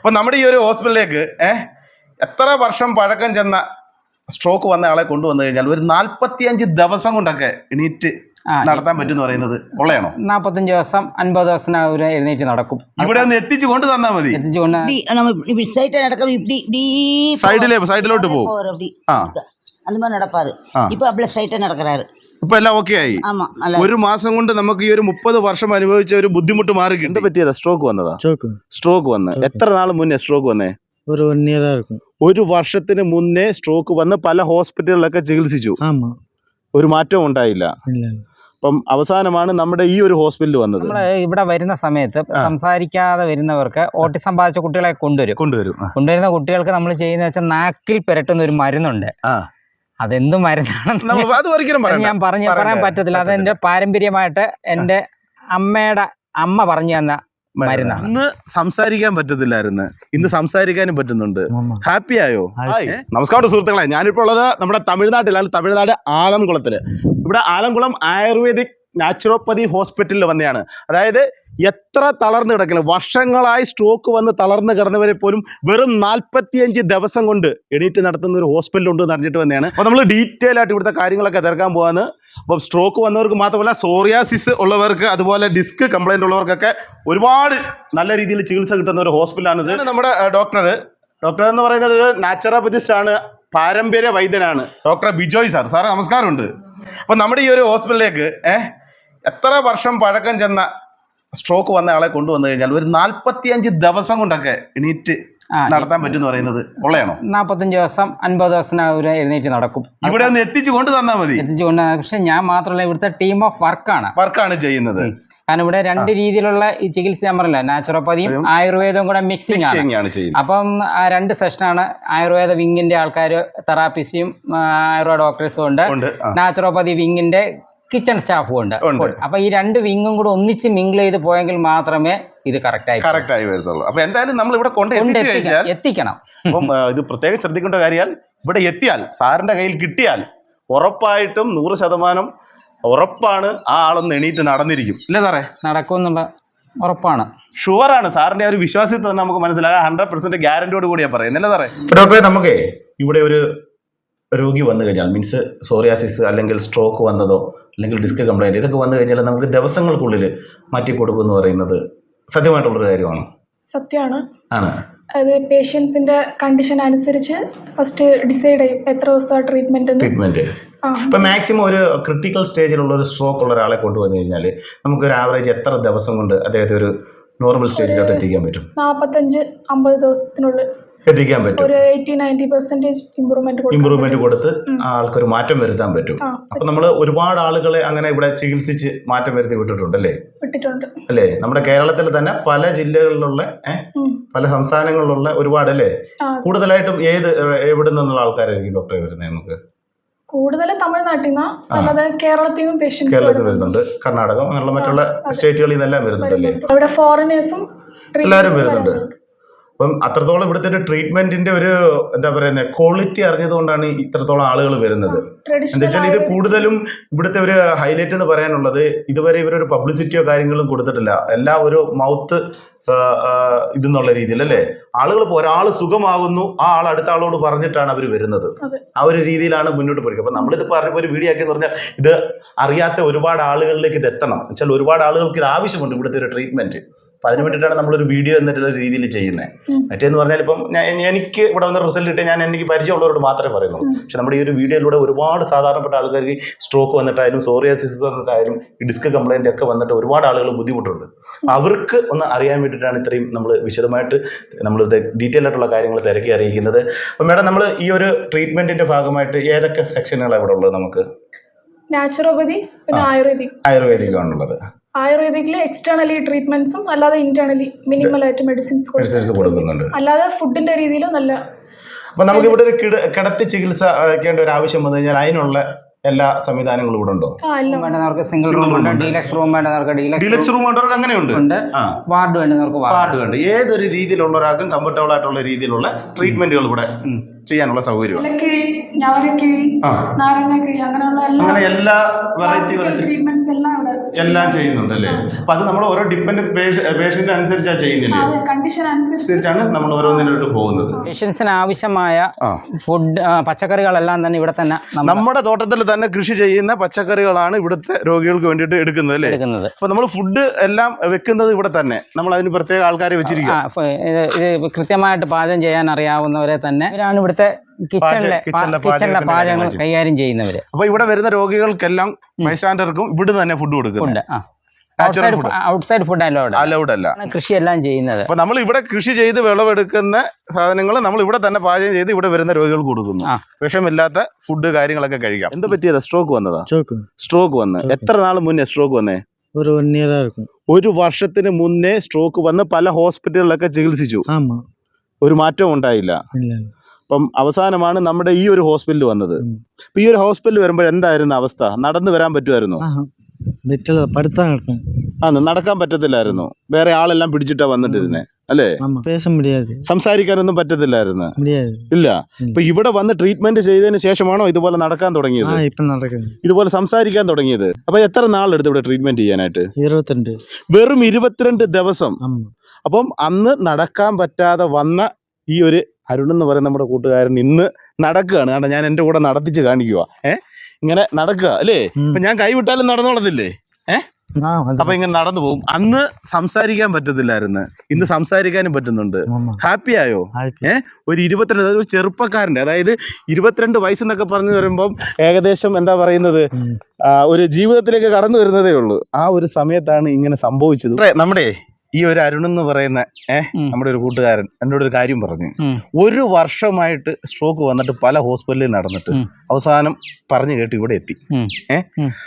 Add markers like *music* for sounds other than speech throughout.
അപ്പൊ നമ്മുടെ ഈ ഒരു ഹോസ്പിറ്റലിലേക്ക് ഏഹ് എത്ര വർഷം പഴക്കം ചെന്ന സ്ട്രോക്ക് വന്ന ആളെ കൊണ്ടുവന്നു കഴിഞ്ഞാൽ ഒരു നാൽപ്പത്തിയഞ്ച് ദിവസം കൊണ്ടൊക്കെ എണീറ്റ് ആ, നടത്താൻ പറ്റും എന്ന് പറയുന്നത് ഉള്ളയാണോ നാൽപ്പത്തഞ്ച് ദിവസം അൻപത് ദിവസത്തിനകം അവർ എഴുന്നേറ്റ് നടക്കും ഇവിടെ ഒന്ന് എത്തിച്ചു കൊണ്ട് തന്നാൽ മതി എത്തിച്ചുകൊണ്ട് இப்படி நம்ம இப்படி சைட்டா நடக்க இப்படி இப்படி സൈഡിലെ സൈഡിലോട്ട് പോകും போவாரு அப்படி ആ அந்த மாதிரி நடப்பாரு ஆ. இப்ப அப்படியே ஸ்ட்ரைட்டா நடக்கிறாரு ഇപ്പൊ എല്ലാം ഓക്കെ ആയി ஆமா நல்லா ഒരു മാസം കൊണ്ട് നമുക്ക് ഈ ഒരു മുപ്പത് വർഷം അനുഭവിച്ച ഒരു ബുദ്ധിമുട്ട് മാറി എന്ത് പറ്റിയതാ സ്ട്രോക്ക് വന്നതാ ചോക്ക് സ്ട്രോക്ക് വന്ന് എത്ര നാൾ മുന്നേ സ്ട്രോക്ക് വന്നേ ஒரு ஒன் இயராக இருக்கும் ഒരു വർഷത്തിന് മുന്നേ സ്ട്രോക്ക് വന്ന് പല ഹോസ്പിറ്റലുകളിലൊക്കെ ചികിത്സിച്ചു ஆமாம் ഒരു മാറ്റവും ഉണ്ടായില്ല இல்லை അപ്പം അവസാനമാണ് നമ്മുടെ ഈ ഒരു ഹോസ്പിറ്റലിൽ വന്നത് നമ്മൾ ഇവിടെ വരുന്ന സമയത്ത് സംസാരിക്കാതെ വരുന്നവർക്ക് ഓട്ടിസം ബാധിച്ച കുട്ടികളെ കൊണ്ടുവരും കൊണ്ടുവരും ആ. കൊണ്ടുവരുന്ന കുട്ടികൾക്ക് നമ്മൾ ചെയ്യുന്ന വെച്ചാൽ നാക്കിൽ പുരട്ടുന്ന ഒരു മരുന്നുണ്ട് ആ അതെന്ത് മരുന്നാണെന്ന് അത് ഒരിക്കലും ഞാൻ പറഞ്ഞു പറയാൻ പറ്റത്തില്ല. അതെന്റെ പാരമ്പര്യമായിട്ട് എന്റെ അമ്മയുടെ അമ്മ പറഞ്ഞു തന്ന മരുന്നാണ്. ഇന്ന് സംസാരിക്കാൻ പറ്റത്തില്ലായിരുന്നു. ഇന്ന് സംസാരിക്കാനും പറ്റുന്നുണ്ട്. ഹാപ്പി ആയോ? നമസ്കാരം സുഹൃത്തുക്കളെ. ഞാനിപ്പോ ഉള്ളത് നമ്മുടെ തമിഴ്നാട്ടിലാണ്. തമിഴ്നാട് ആലംകുളത്തിൽ. ഇവിടെ ആലംകുളം ആയുർവേദിക് നാച്ചുറോപ്പതി ഹോസ്പിറ്റലിൽ വന്നെയാണ്. അതായത് എത്ര തളർന്നു കിടക്കണം വർഷങ്ങളായി സ്ട്രോക്ക് വന്ന് തളർന്നു കിടന്നവരെ പോലും വെറും നാൽപ്പത്തിയഞ്ച് ദിവസം കൊണ്ട് എണീറ്റ് നടത്തുന്ന ഒരു ഹോസ്പിറ്റൽ എന്ന് അറിഞ്ഞിട്ട് വന്നെയാണ്. അപ്പോൾ നമ്മൾ ഡീറ്റെയിൽ ആയിട്ട് ഇവിടുത്തെ കാര്യങ്ങളൊക്കെ തിരക്കാൻ പോകാന്ന് അപ്പം സ്ട്രോക്ക് വന്നവർക്ക് മാത്രമല്ല സോറിയാസിസ് ഉള്ളവർക്ക് അതുപോലെ ഡിസ്ക് കംപ്ലൈന്റ് ഉള്ളവർക്കൊക്കെ ഒരുപാട് നല്ല രീതിയിൽ ചികിത്സ കിട്ടുന്ന ഒരു ഹോസ്പിറ്റലാണിത് ഇത് നമ്മുടെ ഡോക്ടർ ഡോക്ടർ എന്ന് പറയുന്നത് ഒരു നാച്ചുറോപ്പതിസ്റ്റ് ആണ്. പാരമ്പര്യ വൈദ്യനാണ്. ഡോക്ടർ ബിജോയ് സാർ സാറേ നമസ്കാരമുണ്ട്. അപ്പം നമ്മുടെ ഈ ഒരു ഹോസ്പിറ്റലിലേക്ക് ഏഹ് എത്ര വർഷം പഴക്കം ചെന്ന സ്ട്രോക്ക് വന്ന ആളെ കൊണ്ടുവന്നു കഴിഞ്ഞാൽ ഒരു നാൽപ്പത്തിയഞ്ച് ദിവസം കൊണ്ടൊക്കെ എണീറ്റ് നടത്താൻ പറ്റും പറയുന്നത് കൊള്ളയാണോ? നാൽപ്പത്തഞ്ച് ദിവസം അൻപത് ദിവസത്തിനകം എഴുന്നേറ്റ് നടക്കും. ഇവിടെ ഒന്ന് എത്തിച്ചു കൊണ്ട് തന്നാൽ മതി. എത്തിച്ചു കൊണ്ട് പക്ഷെ ഞാൻ മാത്രമല്ല ഇവിടുത്തെ ടീം ഓഫ് വർക്കാണ് വർക്കാണ് ചെയ്യുന്നത്. കാരണം ഇവിടെ രണ്ട് രീതിയിലുള്ള ഈ ചികിത്സ ഞാൻ പറഞ്ഞില്ല നാച്ചുറോപ്പതിയും ആയുർവേദവും കൂടെ മിക്സിംഗ് ആണ്. അപ്പം ആ രണ്ട് സെഷനാണ് ആയുർവേദ വിങ്ങിന്റെ ആൾക്കാർ തെറാപ്പിസ്റ്റും ആയുർവേദ ഡോക്ടേഴ്സും ഉണ്ട്. നാച്ചുറോപ്പതി വിങ്ങിന്റെ കിച്ചൺ സ്റ്റാഫും ഉണ്ട്. അപ്പൊ ഈ രണ്ട് വിങ്ങും കൂടെ ഒന്നിച്ച് മിങ്കിൾ ചെയ്ത് പോയെങ്കിൽ മാത്രമേ ഇത് കറക്റ്റ് ആയി കറക്റ്റ് ആയി വരത്തുള്ളൂ. അപ്പൊ എന്തായാലും നമ്മൾ ഇവിടെ കൊണ്ട് എത്തിക്കണം എത്തിക്കണം. അപ്പം ഇത് പ്രത്യേകം ശ്രദ്ധിക്കേണ്ട കാര്യം ഇവിടെ എത്തിയാൽ സാറിന്റെ കയ്യിൽ കിട്ടിയാൽ ഉറപ്പായിട്ടും നൂറ് ശതമാനം ഉറപ്പാണ് ആ ആളൊന്ന് എണീറ്റ് നടന്നിരിക്കും. ഇല്ലേ സാറേ? നടക്കും എന്നുള്ള ഉറപ്പാണ്. ഷുവറാണ് സാറിന്റെ ഒരു വിശ്വാസത്തിൽ തന്നെ നമുക്ക് മനസ്സിലാകാം. ഹൺഡ്രഡ് പെർസെന്റ് ഗ്യാരണ്ടിയോട് കൂടിയാ പറയുന്നില്ല സാറേ? ഡോക്ടറെ നമുക്ക് ഇവിടെ ഒരു രോഗി വന്നു കഴിഞ്ഞാൽ മീൻസ് സോറിയാസിസ് അല്ലെങ്കിൽ സ്ട്രോക്ക് വന്നതോ അല്ലെങ്കിൽ ഡിസ്ക് കംപ്ലൈന്റ് ഇതൊക്കെ വന്നു കഴിഞ്ഞാൽ നമുക്ക് ദിവസങ്ങൾക്കുള്ളിൽ മാറ്റി കൊടുക്കും എന്ന് പറയുന്നത് സത്യമായിട്ടുള്ളൊരു കാര്യമാണ്. സത്യമാണ്. ആണ്. അത് പേഷ്യൻസിന്റെ കണ്ടീഷൻ അനുസരിച്ച് ഫസ്റ്റ് ഡിസൈഡ് ചെയ്യും എത്ര ദിവസം ട്രീറ്റ്മെന്റ് ട്രീറ്റ്മെന്റ് ഇപ്പൊ മാക്സിമം ഒരു ക്രിട്ടിക്കൽ സ്റ്റേജിലുള്ള ഒരു സ്ട്രോക്ക് ഉള്ള ഒരാളെ കൊണ്ടുവന്നു കഴിഞ്ഞാൽ നമുക്ക് ഒരു ആവറേജ് എത്ര ദിവസം കൊണ്ട് അദ്ദേഹത്തെ ഒരു നോർമൽ സ്റ്റേജിലോട്ട് എത്തിക്കാൻ പറ്റും? നാൽപ്പത്തഞ്ച് അമ്പത് ദിവസത്തിനുള്ളിൽ. എത്തിക്കാൻ പറ്റും. ഒരു eighty ninety percentage improvement improvement കൊടുത്ത് ആൾക്കൊരു മാറ്റം വരുത്താൻ പറ്റും. അപ്പൊ നമ്മൾ ഒരുപാട് ആളുകളെ അങ്ങനെ ഇവിടെ ചികിത്സിച്ച് മാറ്റം വരുത്തി വിട്ടിട്ടുണ്ടല്ലേ വിട്ടിട്ടുണ്ട്. അല്ലേ? നമ്മുടെ കേരളത്തിൽ തന്നെ പല ജില്ലകളിലുള്ള പല സംസ്ഥാനങ്ങളിലുള്ള ഒരുപാട് അല്ലേ? കൂടുതലായിട്ടും ഏത് എവിടെ നിന്നുള്ള ആൾക്കാരായിരിക്കും ഡോക്ടറെ വരുന്നത് നമുക്ക്? കൂടുതൽ തമിഴ്നാട്ടിൽ നിന്നാണ് അല്ലാതെ കേരളത്തിൽ നിന്നും പേഷ്യൻസ് കേരളത്തിൽ വരുന്നുണ്ട്. കർണാടകം അങ്ങനെയുള്ള മറ്റുള്ള സ്റ്റേറ്റുകളിൽ നിന്നെല്ലാം വരുന്നുണ്ടല്ലേ അവിടെ ഫോറിനേഴ്സും എല്ലാരും വരുന്നുണ്ട്. അപ്പം അത്രത്തോളം ഇവിടുത്തെ ഒരു ട്രീറ്റ്മെന്റിന്റെ ഒരു എന്താ പറയുന്നത് ക്വാളിറ്റി അറിഞ്ഞതുകൊണ്ടാണ് ഇത്രത്തോളം ആളുകൾ വരുന്നത്. എന്താ വെച്ചാൽ ഇത് കൂടുതലും ഇവിടുത്തെ ഒരു ഹൈലൈറ്റ് എന്ന് പറയാനുള്ളത് ഇതുവരെ ഇവരൊരു പബ്ലിസിറ്റിയോ കാര്യങ്ങളും കൊടുത്തിട്ടില്ല. എല്ലാ ഒരു മൗത്ത് ഇതെന്നുള്ള രീതിയിൽ അല്ലേ? ആളുകൾ ഇപ്പോൾ ഒരാൾ സുഖമാകുന്നു ആ ആൾ അടുത്ത ആളോട് പറഞ്ഞിട്ടാണ് അവർ വരുന്നത്. ആ ഒരു രീതിയിലാണ് മുന്നോട്ട് പോയി അപ്പം നമ്മളിത് പറഞ്ഞപ്പോൾ ഒരു വീഡിയോ ആക്കി പറഞ്ഞാൽ ഇത് അറിയാത്ത ഒരുപാട് ആളുകളിലേക്ക് ഇത് എത്തണം. വെച്ചാൽ ഒരുപാട് ആളുകൾക്ക് ഇത് ആവശ്യമുണ്ട് ഇവിടുത്തെ ഒരു ട്രീറ്റ്മെന്റ് അപ്പം അതിന് വേണ്ടിയിട്ടാണ് നമ്മളൊരു വീഡിയോ എന്നിട്ടുള്ള രീതിയിൽ ചെയ്യുന്നത് മറ്റേന്ന് പറഞ്ഞാൽ ഇപ്പം എനിക്ക് ഇവിടെ വന്ന റിസൾട്ട് കിട്ടിയ ഞാൻ എനിക്ക് പരിചയമുള്ളവരോട് മാത്രമേ പറയുന്നുള്ളൂ. പക്ഷെ നമ്മുടെ ഈ ഒരു വീഡിയോയിലൂടെ ഒരുപാട് സാധാരണപ്പെട്ട ആൾക്കാർക്ക് സ്ട്രോക്ക് വന്നിട്ടായാലും സോറിയാസിസ് വന്നിട്ടായാലും ഈ ഡിസ്ക് കംപ്ലൈന്റ് ഒക്കെ വന്നിട്ട് ഒരുപാട് ആളുകൾ ബുദ്ധിമുട്ടുണ്ട്. അവർക്ക് ഒന്ന് അറിയാൻ വേണ്ടിയിട്ടാണ് ഇത്രയും നമ്മൾ വിശദമായിട്ട് നമ്മൾ ഡീറ്റെയിൽ ആയിട്ടുള്ള കാര്യങ്ങൾ തിരക്കി അറിയിക്കുന്നത്. അപ്പം മാഡം നമ്മൾ ഈ ഒരു ട്രീറ്റ്മെന്റിന്റെ ഭാഗമായിട്ട് ഏതൊക്കെ സെക്ഷനുകളാണ് ഇവിടെ ഉള്ളത് നമുക്ക്? നാച്ചുറോപ്പതി പിന്നെ ആയുർവേദിക് ആയുർവേദികമാണുള്ളത് ആയുർവേദിക്കിൽ എക്സ്റ്റേണലി ട്രീറ്റ്മെന്റ്സും അല്ലാതെ ഇന്റേണലി മിനിമൽ ആയിട്ട് മെഡിസിൻസ് മെഡിസിൻസ് കൊടുക്കുന്നുണ്ട്. അല്ലാതെ ഫുഡിന്റെ രീതിയിലും നല്ല അപ്പം നമുക്ക് ഇവിടെ ഒരു കിട കിടത്തി ചികിത്സ വയ്ക്കേണ്ട ഒരു ആവശ്യം വന്നു കഴിഞ്ഞാൽ അതിനുള്ള എല്ലാ സംവിധാനങ്ങളും ഇവിടെ ഉണ്ടോ? ആ എല്ലാം വേണ്ടവർക്ക് സിംഗിൾ റൂം വേണ്ട ഉണ്ട്. ഡീലക്സ് റൂം വേണ്ടവർക്ക് ഡീലക്സ് ഡീലക്സ് റൂം ഉണ്ടവർക്ക് അങ്ങനെയുണ്ട്. ഉണ്ട്. ആ. വാർഡ് വേണ്ടവർക്ക് വാർഡ് വേണ്ട. കണ്ട് ഏതൊരു രീതിയിലുള്ള ഒരാൾക്കും കംഫർട്ടബിൾ ആയിട്ടുള്ള രീതിയിലുള്ള ട്രീറ്റ്മെന്റുകൾ ഇവിടെ ചെയ്യാനുള്ള സൗകര്യം. ഇലക്കിഴി ഞവരക്കിഴി ആ. നാരങ്ങക്കിഴി അങ്ങനെയുള്ള എല്ലാ അങ്ങനെ എല്ലാ വെറൈറ്റി ട്രീറ്റ്മെന്റ്സ് എല്ലാം എല്ലാം ചെയ്യുന്നുണ്ട് അല്ലേ അപ്പൊ അത് നമ്മൾ ഓരോ ഡിപ്പെൻഡ് പേഷ്യന്റ് അനുസരിച്ചാ ചെയ്യുന്നില്ലേ? കണ്ടീഷൻ അനുസരിച്ചാണ് നമ്മൾ ഓരോന്നിലോട്ട് പോകുന്നത്. പേഷ്യൻസിന് ആവശ്യമായ ഫുഡ് പച്ചക്കറികളെല്ലാം തന്നെ ഇവിടെ തന്നെ നമ്മൾ നമ്മുടെ തോട്ടത്തിൽ തന്നെ കൃഷി ചെയ്യുന്ന പച്ചക്കറികളാണ് ഇവിടുത്തെ രോഗികൾക്ക് വേണ്ടിയിട്ട് എടുക്കുന്നത് അല്ലേ? എടുക്കുന്നത്. അപ്പൊ നമ്മൾ ഫുഡ് എല്ലാം വെക്കുന്നത് ഇവിടെ തന്നെ. നമ്മൾ അതിന് പ്രത്യേക ആൾക്കാരെ വെച്ചിരിക്കുക ആ ഇത് ഇത് കൃത്യമായിട്ട് പാചകം ചെയ്യാൻ അറിയാവുന്നവരെ തന്നെ. ഇവരാണ് ഇവിടുത്തെ കിച്ചണിലെ പാചകങ്ങൾ കൈകാര്യം ചെയ്യുന്നവര്. അപ്പൊ ഇവിടെ വരുന്ന രോഗികൾക്കെല്ലാം മൈസാൻഡർക്കും ഇവിടെ തന്നെ ഫുഡ് കൊടുക്കുന്നുണ്ട് ആ. ഔട്ട്സൈഡ് ഫുഡ് അലൗഡ് അലൗഡ് അല്ല. കൃഷി എല്ലാം ചെയ്യുന്നത്. അപ്പൊ നമ്മൾ ഇവിടെ കൃഷി ചെയ്ത് വിളവെടുക്കുന്ന സാധനങ്ങൾ നമ്മൾ ഇവിടെ തന്നെ പാചകം ചെയ്ത് ഇവിടെ വരുന്ന രോഗികൾക്ക് കൊടുക്കുന്നു. വിഷമില്ലാത്ത ഫുഡ് കാര്യങ്ങളൊക്കെ കഴിക്കാം. എന്ത് പറ്റിയത്? സ്ട്രോക്ക് വന്നതാ? സ്ട്രോക്ക് വന്ന്. എത്ര നാൾ മുന്നേ സ്ട്രോക്ക് വന്നേ? ഒരു വൺ ഇയർ ഒരു വർഷത്തിന് മുന്നേ സ്ട്രോക്ക് വന്ന് പല ഹോസ്പിറ്റലുകളിലൊക്കെ ചികിത്സിച്ചു. ഒരു മാറ്റവും ഉണ്ടായില്ല. അപ്പം അവസാനമാണ് നമ്മുടെ ഈ ഒരു ഹോസ്പിറ്റൽ വന്നത്. ഈ ഒരു ഹോസ്പിറ്റൽ വരുമ്പോൾ എന്തായിരുന്നു അവസ്ഥ? നടന്നു വരാൻ പറ്റുമായിരുന്നു? അന്ന് നടക്കാൻ പറ്റത്തില്ലായിരുന്നു? വേറെ ആളെല്ലാം പിടിച്ചിട്ടാ വന്നിട്ടിരുന്നേ അല്ലേ? സംസാരിക്കാനൊന്നും പറ്റത്തില്ലായിരുന്നു. ഇല്ല. ഇപ്പൊ ഇവിടെ വന്ന് ട്രീറ്റ്മെന്റ് ചെയ്തതിന് ശേഷമാണോ ഇതുപോലെ നടക്കാൻ തുടങ്ങിയത്? ഇതുപോലെ സംസാരിക്കാൻ തുടങ്ങിയത്. അപ്പൊ എത്ര നാളെടുത്ത് ഇവിടെ ട്രീറ്റ്മെന്റ് ചെയ്യാനായിട്ട്? ഇരുപത്തിരണ്ട്. വെറും ഇരുപത്തിരണ്ട് ദിവസം. അപ്പം അന്ന് നടക്കാൻ പറ്റാതെ വന്ന ഈ ഒരു അരുൺ എന്ന് പറയുന്ന നമ്മുടെ കൂട്ടുകാരൻ ഇന്ന് നടക്കുകയാണ്. കാരണം ഞാൻ എന്റെ കൂടെ നടത്തിച്ച് കാണിക്കുക ഏ? ഇങ്ങനെ നടക്കുക അല്ലേ? ഇപ്പൊ ഞാൻ കൈവിട്ടാലും നടന്നോളത്തില്ലേ? ഏ? അപ്പൊ ഇങ്ങനെ നടന്നു പോകും. അന്ന് സംസാരിക്കാൻ പറ്റത്തില്ലായിരുന്നു. ഇന്ന് സംസാരിക്കാനും പറ്റുന്നുണ്ട്. ഹാപ്പി ആയോ? ഏ? ഒരു ഇരുപത്തിരണ്ട് ഒരു ചെറുപ്പക്കാരന്റെ അതായത് ഇരുപത്തിരണ്ട് വയസ്സെന്നൊക്കെ പറഞ്ഞു വരുമ്പം ഏകദേശം എന്താ പറയുന്നത്? ഒരു ജീവിതത്തിലേക്ക് കടന്നു വരുന്നതേ ഉള്ളൂ. ആ ഒരു സമയത്താണ് ഇങ്ങനെ സംഭവിച്ചത്. നമ്മുടെ ഈ ഒരു അരുൺ എന്ന് പറയുന്ന ഏഹ് നമ്മുടെ ഒരു കൂട്ടുകാരൻ എന്നോട് ഒരു കാര്യം പറഞ്ഞു. ഒരു വർഷമായിട്ട് സ്ട്രോക്ക് വന്നിട്ട് പല ഹോസ്പിറ്റലിൽ നടന്നിട്ട് അവസാനം പറഞ്ഞു കേട്ട് ഇവിടെ എത്തി. ഏഹ്.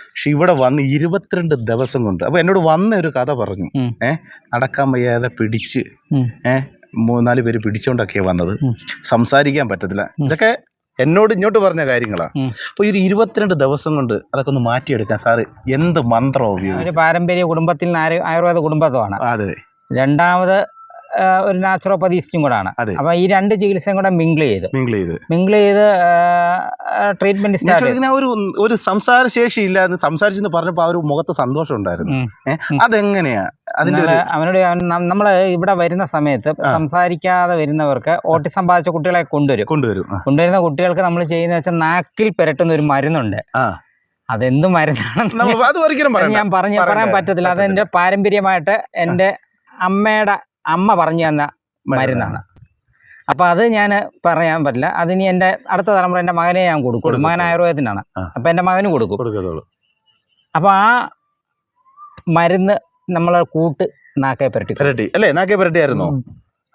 പക്ഷെ ഇവിടെ വന്ന് ഇരുപത്തിരണ്ട് ദിവസം കൊണ്ട് അപ്പൊ എന്നോട് വന്ന ഒരു കഥ പറഞ്ഞു. ഏഹ് നടക്കാൻ വയ്യാതെ പിടിച്ച്. ഏഹ് മൂന്നാൽ പേര് പിടിച്ചോണ്ടൊക്കെയാ വന്നത്. സംസാരിക്കാൻ പറ്റത്തില്ല. ഇതൊക്കെ എന്നോട് ഇങ്ങോട്ട് പറഞ്ഞ കാര്യങ്ങളാ. അപ്പോൾ ഒരു ഇരുപത്തിരണ്ട് ദിവസം കൊണ്ട് അതൊക്കെ ഒന്ന് മാറ്റിയെടുക്കാൻ സാറ് എന്ത് മന്ത്രം ഒരു ഉപയോഗിച്ചു പാരമ്പര്യ കുടുംബത്തിൽ ആയുർവേദ കുടുംബത്വമാണ്. അതെ. രണ്ടാമത് ഒരു നാച്ചുറോപ്പതിസ്റ്റും കൂടാണ്. അപ്പൊ ഈ രണ്ട് ചികിത്സയും കൂടെ മിങ്കിൾ ചെയ്ത്. മിങ്കിൾ ചെയ്ത്. മിങ്കിൾ ചെയ്ത് ട്രീറ്റ്മെന്റ് ഒരു ഒരു സംസാര ശേഷി ഇല്ലാന്ന് സംസാരിച്ചെന്ന് പറഞ്ഞപ്പോ ആ ഒരു മുഖത്ത് സന്തോഷം ഉണ്ടായിരുന്നു. അതെങ്ങനെയാ? അതിനുള്ള അവനോട് നമ്മൾ ഇവിടെ വരുന്ന സമയത്ത്. സംസാരിക്കാതെ വരുന്നവർക്ക് ഓട്ടിസം ബാധിച്ച കുട്ടികളെ കൊണ്ടുവരും. കൊണ്ടുവരും. കൊണ്ടുവരുന്ന കുട്ടികൾക്ക് നമ്മൾ ചെയ്യുന്ന വെച്ചാൽ നാക്കിൽ പെരട്ടുന്ന ഒരു മരുന്നുണ്ട്. അതെന്ത് മരുന്നാണ് ഞാൻ പറഞ്ഞു പറയാൻ പറ്റത്തില്ല. അതെന്റെ പാരമ്പര്യമായിട്ട് എന്റെ അമ്മയുടെ അമ്മ പറഞ്ഞു തന്ന മരുന്നാണ്. അപ്പോൾ അത് ഞാൻ പറയാൻ പറ്റില്ല. അതിനി എന്റെ അടുത്ത തലമുറ എന്റെ മകനെ ഞാൻ കൊടുക്കും. മകൻ ആയുർവേദത്തിനാണ്. അപ്പോൾ എന്റെ മകന് കൊടുക്കും. അപ്പോൾ ആ മരുന്ന് നമ്മൾ കൂട്ട് നാക്കേ പുരട്ടി പുരട്ടി. അല്ലേ? നാക്കേ പുരട്ടിയായിരുന്നു?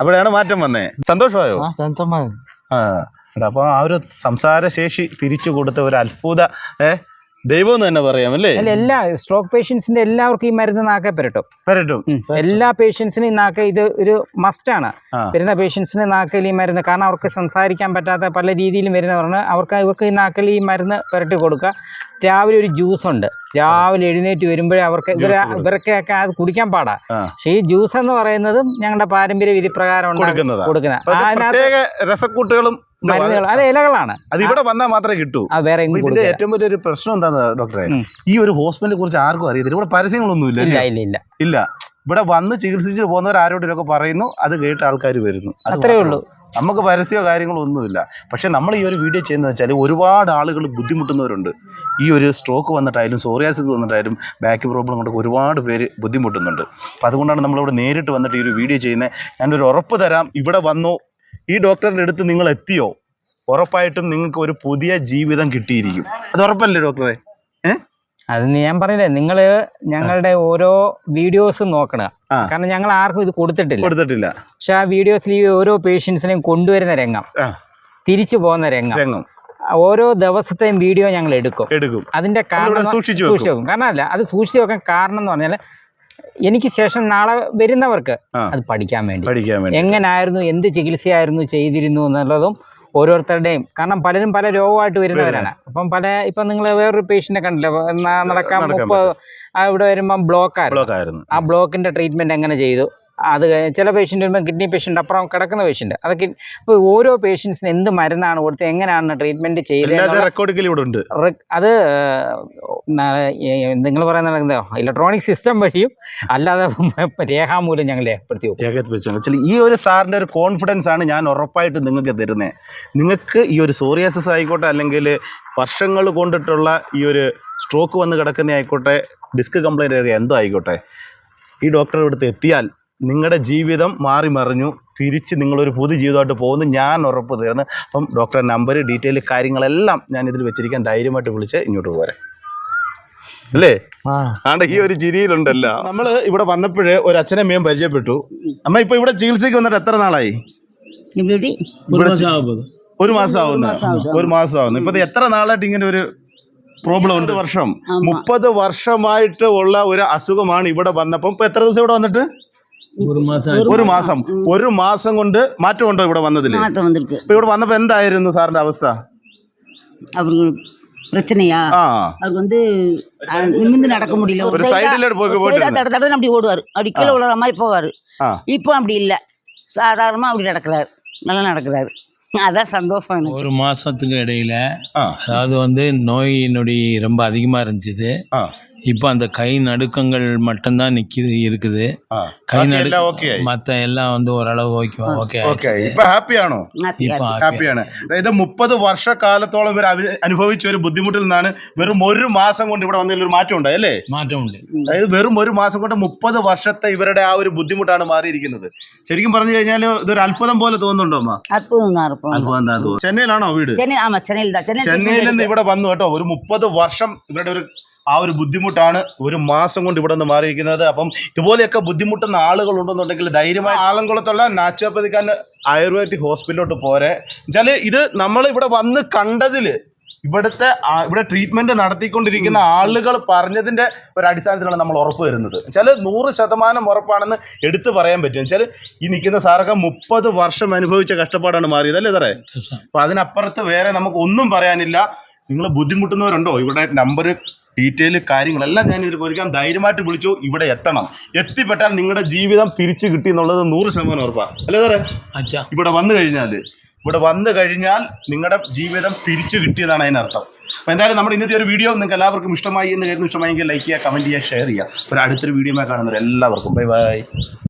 അവിടെയാണ് മാറ്റം വന്നേ. സന്തോഷമായോ? ആ അപ്പൊ ആ ഒരു സംസാരശേഷി തിരിച്ചു കൊടുത്ത ഒരു അത്ഭുത ഏഹ് ദൈവം എന്ന് തന്നെ പറയാം അല്ലേ? അല്ല എല്ലാ സ്ട്രോക്ക് പേഷ്യൻസിന്റെ എല്ലാവർക്കും ഈ മരുന്ന് നാക്കെ പുരട്ടും. പെരട്ടും. എല്ലാ പേഷ്യൻസിനും ഈ നാക്ക ഇത് ഒരു മസ്റ്റാണ് ആണ്. വരുന്ന പേഷ്യൻസിന് നാക്കൽ ഈ മരുന്ന് കാരണം അവർക്ക് സംസാരിക്കാൻ പറ്റാത്ത പല രീതിയിലും വരുന്നവരാണ്. അവർക്ക് ഇവർക്ക് ഈ നാക്കൽ ഈ മരുന്ന് പെരട്ടി കൊടുക്കുക. രാവിലെ ഒരു ജ്യൂസ് ഉണ്ട്. രാവിലെ എഴുന്നേറ്റ് വരുമ്പോഴേ അവർക്ക് ഇവരെ ഇവരൊക്കെ ഒക്കെ ഇവർക്കൊക്കെ അത് കുടിക്കാൻ പാടാ. പക്ഷെ ഈ ജ്യൂസ് എന്ന് പറയുന്നതും ഞങ്ങളുടെ പാരമ്പര്യ വിധി പ്രകാരം കൊടുക്കുന്നതാ. അതിനകത്ത് പ്രത്യേക രസക്കൂട്ടുകളും മരുന്നുകൾ. അത് ഇലകളാണ്. അത് ഇവിടെ വന്നാൽ മാത്രമേ കിട്ടൂ. വേറെ ഇതിന്റെ ഏറ്റവും വലിയൊരു പ്രശ്നം എന്താന്ന് ഡോക്ടറെ? ഈ ഒരു ഹോസ്പിറ്റലിനെ കുറിച്ച് ആർക്കും അറിയത്തില്ല. ഇവിടെ പരസ്യങ്ങളൊന്നും ഇല്ല ഇല്ല ഇല്ല? ഇല്ല ഇവിടെ വന്ന് ചികിത്സിച്ച് പോകുന്നവർ ആരോടൊക്കെ പറയുന്നു. അത് കേട്ട് ആൾക്കാർ വരുന്നു. അത് അത്രേ ഉള്ളൂ. നമുക്ക് പരസ്യമോ കാര്യങ്ങളോ ഒന്നുമില്ല. പക്ഷെ നമ്മൾ ഈ ഒരു വീഡിയോ ചെയ്യുന്നത് വെച്ചാൽ ഒരുപാട് ആളുകൾ ബുദ്ധിമുട്ടുന്നവരുണ്ട്. ഈ ഒരു സ്ട്രോക്ക് വന്നിട്ടായാലും സോറിയാസിസ് വന്നിട്ടായാലും ബാക്ക് പ്രോബ്ലം കൊണ്ടൊക്കെ ഒരുപാട് പേര് ബുദ്ധിമുട്ടുന്നുണ്ട്. അപ്പം അതുകൊണ്ടാണ് നമ്മളിവിടെ നേരിട്ട് വന്നിട്ട് ഈ ഒരു വീഡിയോ ചെയ്യുന്നത്. ഞാനൊരു ഉറപ്പ് തരാം. ഇവിടെ വന്നോ. ഈ ഡോക്ടറിന്റെ അടുത്ത് നിങ്ങൾ എത്തിയോ? ഉറപ്പായിട്ടും നിങ്ങൾക്ക് ഒരു പുതിയ ജീവിതം കിട്ടിയിരിക്കും. അത് ഉറപ്പല്ലേ ഡോക്ടറെ? അത് ഞാൻ പറഞ്ഞില്ലേ നിങ്ങൾ ഞങ്ങളുടെ ഓരോ വീഡിയോസ് നോക്കണം. കാരണം ഞങ്ങൾ ആർക്കും ഇത് കൊടുത്തിട്ടില്ല. കൊടുത്തിട്ടില്ല. പക്ഷെ ആ വീഡിയോസിൽ ഈ ഓരോ പേഷ്യൻസിനെയും കൊണ്ടുവരുന്ന രംഗം തിരിച്ചു പോകുന്ന രംഗം ഓരോ ദിവസത്തെയും വീഡിയോ ഞങ്ങൾ എടുക്കും. എടുക്കും. അതിന്റെ കാരണം സൂക്ഷിച്ചു സൂക്ഷിച്ചു വെക്കും. കാരണം അല്ല അത് സൂക്ഷിച്ചു വെക്കാൻ കാരണം എന്ന് പറഞ്ഞാൽ എനിക്ക് ശേഷം നാളെ വരുന്നവർക്ക് അത് പഠിക്കാൻ വേണ്ടി. പഠിക്കാൻ വേണ്ടി. എങ്ങനായിരുന്നു എന്ത് ചികിത്സയായിരുന്നു ചെയ്തിരുന്നു എന്നുള്ളതും ഓരോരുത്തരുടെയും. കാരണം പലരും പല രോഗമായിട്ട് വരുന്നവരാണ്. അപ്പം പല ഇപ്പം നിങ്ങൾ വേറൊരു പേഷ്യന്റെ കണ്ടില്ലേ? നടക്കാൻ ഇപ്പോൾ മുപ്പത് ഇവിടെ വരുമ്പം ബ്ലോക്കായിരുന്നു ബ്ലോക്ക് ആയിരുന്നു. ആ ബ്ലോക്കിന്റെ ട്രീറ്റ്മെന്റ് എങ്ങനെ ചെയ്തു? അത് ചില പേഷ്യന്റ് വരുമ്പോൾ കിഡ്നി പേഷ്യന്റ് അപ്പുറം കിടക്കുന്ന പേഷ്യന്റ് അതൊക്കെ ഇപ്പോൾ ഓരോ പേഷ്യൻസിന് എന്ത് മരുന്നാണ് കൊടുത്തത് എങ്ങനെയാണ് ട്രീറ്റ്മെന്റ് ഉണ്ട്. അത് നിങ്ങൾ പറയുന്ന എന്തോ? ഇലക്ട്രോണിക് സിസ്റ്റം വഴിയും അല്ലാതെ *laughs* രേഖാമൂലം ഞങ്ങൾ രേഖപ്പെടുത്തി ഈ ഒരു സാറിന്റെ ഒരു കോൺഫിഡൻസ് ആണ് ഞാൻ ഉറപ്പായിട്ട് നിങ്ങൾക്ക് തരുന്നത്. നിങ്ങൾക്ക് ഈ ഒരു സോറിയാസിസ് ആയിക്കോട്ടെ അല്ലെങ്കിൽ വർഷങ്ങൾ കൊണ്ടിട്ടുള്ള ഈ ഒരു സ്ട്രോക്ക് വന്ന് കിടക്കുന്ന ആയിക്കോട്ടെ ഡിസ്ക് കംപ്ലൈന്റ് എന്തോ ആയിക്കോട്ടെ ഈ ഡോക്ടറെ അടുത്ത് എത്തിയാൽ നിങ്ങളുടെ ജീവിതം മാറി മറിഞ്ഞു. തിരിച്ച് നിങ്ങളൊരു പുതു ജീവിതമായിട്ട് പോകുന്നു. ഞാൻ ഉറപ്പ് തരുന്നു. അപ്പം ഡോക്ടറെ നമ്പർ ഡീറ്റെയിൽ കാര്യങ്ങളെല്ലാം ഞാൻ ഇതിൽ വെച്ചിരിക്കാൻ ധൈര്യമായിട്ട് വിളിച്ച് ഇങ്ങോട്ട് പോരെ. അല്ലേ? ആണ്ട് ഈ ഒരു ജിരിയിലുണ്ടല്ലോ നമ്മൾ ഇവിടെ വന്നപ്പോഴേ ഒരു അച്ഛനെ മേം പരിചയപ്പെട്ടു. അമ്മ ഇപ്പൊ ഇവിടെ ചികിത്സയ്ക്ക് വന്നിട്ട് എത്ര നാളായി? ഒരു മാസം ആവുന്ന ഒരു മാസം ആവുന്നു ഇപ്പൊ എത്ര നാളായിട്ട് ഇങ്ങനെ ഒരു പ്രോബ്ലം ഉണ്ട്? വർഷം. മുപ്പത് വർഷമായിട്ട് ഉള്ള ഒരു അസുഖമാണ് ഇവിടെ വന്നപ്പോ. ഇപ്പൊ എത്ര ദിവസം ഇവിടെ വന്നിട്ട്? ஒரு மாதம் ഒരു മാസം ഒരു മാസം കൊണ്ട് മാറ്റമുണ്ടോ ഇവിടെ വന്നതില് மாற்றம் வந்திருக்கு ഇപ്പൊ ഇവിടെ വന്നപ്പോ എന്തായിരുന്നു സാറിന്റെ അവസ്ഥ அவருக்கு பிரச்சனையா ആ அவருக்கு வந்து அஹ், நிமிர்ந்து நடக்க முடியல ஒரு side ஆ- side ல போய் ஒரு போயிட்டு side ஆ தட தடன்னு அப்படி ஓடுவார் அப்படி கீழே விழுற மாதிரி போவார் ஆ. இப்போ அப்படி இல்லை சாதாரணமாக அப்படி நடக்கிறாரு நல்லா நடக்கிறாரு அதான் சந்தோஷம் எனக்கு ஒரு மாசத்துக்கு இடையில ആ அதாவது வந்து நோய் நொடி ரொம்ப அதிகமாக இருந்துச்சு ആ இப்போ அந்த கை நடுக்கங்கள் மட்டும்தான் நிற்கிது இருக்குது ആ கை ബാക്കി நடு എല്ലാം ഓക്കെ ആയി மற்ற எல்லாம் வந்து ஓரளவு ஓகே ஓகே ഓക്കെ ഇപ്പൊ ഹാപ്പിയാണോ happy, இப்போ happy. ഹാപ്പിയാണ് അതായത് മുപ്പത് വർഷക്കാലത്തോളം ഇവർ അവ- അനുഭവിച്ച ഒരു ബുദ്ധിമുട്ടിൽ നിന്നാണ് വെറും ഒരു മാസം കൊണ്ട് ഇവിടെ വന്നതിൽ ഒരു മാറ്റം ഉണ്ടായി അല്ലേ மாற்றம் உண்டு അതായത് വെറും ഒരു മാസം കൊണ്ട് മുപ്പത് വർഷത്തെ ഇവരുടെ ആ ഒരു ബുദ്ധിമുട്ടാണ് മാറിയിരിക്കുന്നത് ശരിക്കും പറഞ്ഞു കഴിഞ്ഞാൽ ഇതൊരു അത്ഭുതം പോലെ തോന്നുന്നുണ്ടോ അമ്മ அற்புதம் தான் இருப்போம் അത്ഭുതം എന്താ തോന്നുന്നു ചെന്നൈയിലാണോ വീട് சென்னை ஆமாம் சென்னையில் தான் சென்னை ചെന്നൈയിൽ നിന്ന് ഇവിടെ വന്നു കേട്ടോ ഒരു മുപ്പത് വർഷം ഇവരുടെ ഒരു ആ ഒരു ബുദ്ധിമുട്ടാണ് ഒരു മാസം കൊണ്ട് ഇവിടെ നിന്ന് മാറിയിരിക്കുന്നത്. അപ്പം ഇതുപോലെയൊക്കെ ബുദ്ധിമുട്ടുന്ന ആളുകൾ ഉണ്ടെന്നുണ്ടെങ്കിൽ ധൈര്യമായി ആലങ്കുളത്തുള്ള നാച്ചുറോപ്പതിക്കാൻ ആയുർവേദിക് ഹോസ്പിറ്റലിലോട്ട് പോരെ. എന്നുവെച്ചാൽ ഇത് നമ്മൾ ഇവിടെ വന്ന് കണ്ടതിൽ ഇവിടുത്തെ ഇവിടെ ട്രീറ്റ്മെന്റ് നടത്തിക്കൊണ്ടിരിക്കുന്ന ആളുകൾ പറഞ്ഞതിന്റെ ഒരു അടിസ്ഥാനത്തിലാണ് നമ്മൾ ഉറപ്പ് വരുന്നത്. വെച്ചാൽ നൂറ് ശതമാനം ഉറപ്പാണെന്ന് എടുത്തു പറയാൻ പറ്റും. വെച്ചാൽ ഈ നിൽക്കുന്ന സാറൊക്കെ മുപ്പത് വർഷം അനുഭവിച്ച കഷ്ടപ്പാടാണ് മാറിയത് അല്ലേ സാറേ? അപ്പൊ അതിനപ്പുറത്ത് വേറെ നമുക്ക് ഒന്നും പറയാനില്ല. നിങ്ങൾ ബുദ്ധിമുട്ടുന്നവരുണ്ടോ? ഇവിടെ നമ്പർ ഡീറ്റെയിൽ കാര്യങ്ങളെല്ലാം ഞാൻ ഇതിൽ കുറിക്കാം ധൈര്യമായിട്ട് വിളിച്ചു ഇവിടെ എത്തണം. എത്തിപ്പെട്ടാൽ നിങ്ങളുടെ ജീവിതം തിരിച്ചു കിട്ടി എന്നുള്ളത് നൂറ് ശതമാനം ഉറപ്പാണ് അല്ലേ സാറേ? ഇവിടെ വന്നു കഴിഞ്ഞാൽ ഇവിടെ വന്നു കഴിഞ്ഞാൽ നിങ്ങളുടെ ജീവിതം തിരിച്ചു കിട്ടിയതാണ് അതിനർത്ഥം. അപ്പോൾ എന്തായാലും നമ്മുടെ ഇന്നത്തെ ഒരു വീഡിയോ നിങ്ങൾക്ക് എല്ലാവർക്കും ഇഷ്ടമായി എന്ന് കരുതുന്നു. ഇഷ്ടമായെങ്കിൽ ലൈക്ക് ചെയ്യുക കമന്റ് ചെയ്യുക ഷെയർ ചെയ്യുക. ഒരു അടുത്തൊരു വീഡിയോമായി കാണുന്നവർ എല്ലാവർക്കും ബൈ ബൈ